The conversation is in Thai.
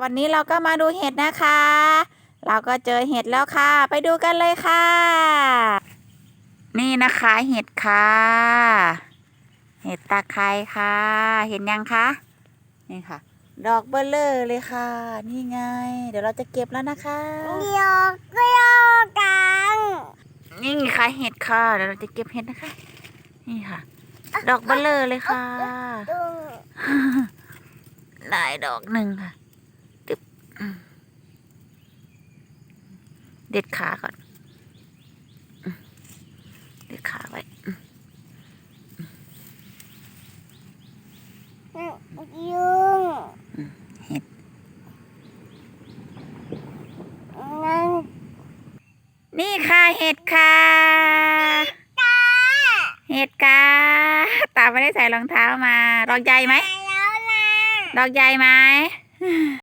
วันนี้เราก็มาดูเห็ดนะคะ เราก็เจอเห็ดแล้วค่ะ ไปดูกันเลยค่ะ นี่นะคะเห็ดค่ะ เห็ดตาไคร้ค่ะ เห็นยังคะ นี่ค่ะ ดอกเบลเลอร์เลยค่ะ นี่ไง เดี๋ยวเราจะเก็บแล้วนะคะเดียวก็โยกันนี่ค่ะเห็ดค่ะ เดี๋ยวเราจะเก็บเห็ดนะคะ นี่ค่ะ ดอกเบลเลอร์เลยค่ะตึงได้ดอกหนึ่งค่ะตึบอืม เด็ดขาก่อนอืมเด็ดขาไว้อืมยุงเห็ดนั่นนี่ค่ะเห็ดค่ะตาเห็ดค่ะตาไม่ได้ใส่รองเท้ามาดอกใหญ่ไหมแล้วนะดอกใหญ่ไหม